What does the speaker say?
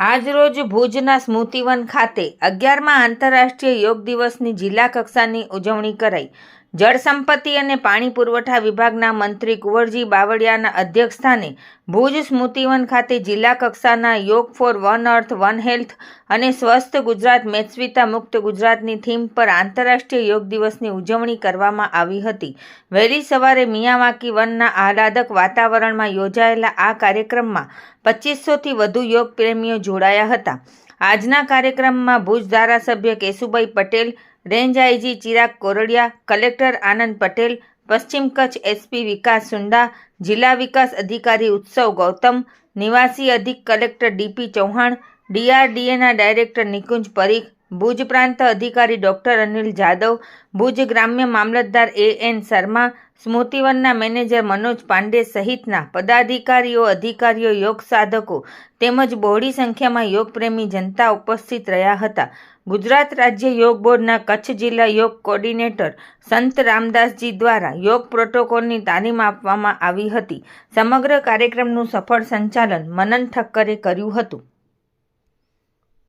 આજરોજ ભુજના સ્મૃતિવન ખાતે અગિયારમાં આંતરરાષ્ટ્રીય યોગ દિવસની જિલ્લા કક્ષાની ઉજવણી કરાઈ. જળ સંપત્તિ અને પાણી પુરવઠા વિભાગના મંત્રી કુંવરજી બાવળિયાના અધ્યક્ષસ્થાને ભુજ સ્મૃતિવન ખાતે જિલ્લા કક્ષાના yoga for one earth, one health અને સ્વસ્થ ગુજરાત મેત્સ્વિતા મુક્ત ગુજરાતની થીમ પર આંતરરાષ્ટ્રીય યોગ દિવસની ઉજવણી કરવામાં આવી હતી. વહેલી સવારે મિયાવાકી વનના આહલાદક વાતાવરણમાં યોજાયેલા આ કાર્યક્રમમાં પચીસોથી વધુ યોગ પ્રેમીઓ જોડાયા હતા. આજના કાર્યક્રમમાં ભુજ ધારાસભ્ય Keshubhai Patel range I G Chirag Koradiya, collector Anand Patel, પશ્ચિમ કચ્છ એસપી વિકાસ સુંડા, જિલ્લા વિકાસ અધિકારી ઉત્સવ ગૌતમ, નિવાસી અધિક કલેક્ટર ડીપી ચૌહાણ, ડીઆરડીએના ડાયરેક્ટર નિકુંજ પરીખ ભુજ પ્રાંત અધિકારી ડોક્ટર અનિલ જાદવ, ભુજ ગ્રામ્ય મામલતદાર એ એન શર્મા, સ્મૃતિવનના મેનેજર મનોજ પાંડે સહિતના પદાધિકારીઓ, અધિકારીઓ, યોગ સાધકો તેમજ બહોળી સંખ્યામાં યોગપ્રેમી જનતા ઉપસ્થિત રહ્યા હતા. ગુજરાત રાજ્ય યોગ બોર્ડના કચ્છ જિલ્લા યોગ કોર્ડિનેટર સંત રામદાસજી દ્વારા યોગ પ્રોટોકોલની તાલીમ આપવામાં આવી હતી. સમગ્ર કાર્યક્રમનું સફળ સંચાલન મનન ઠક્કરે કર્યું હતું.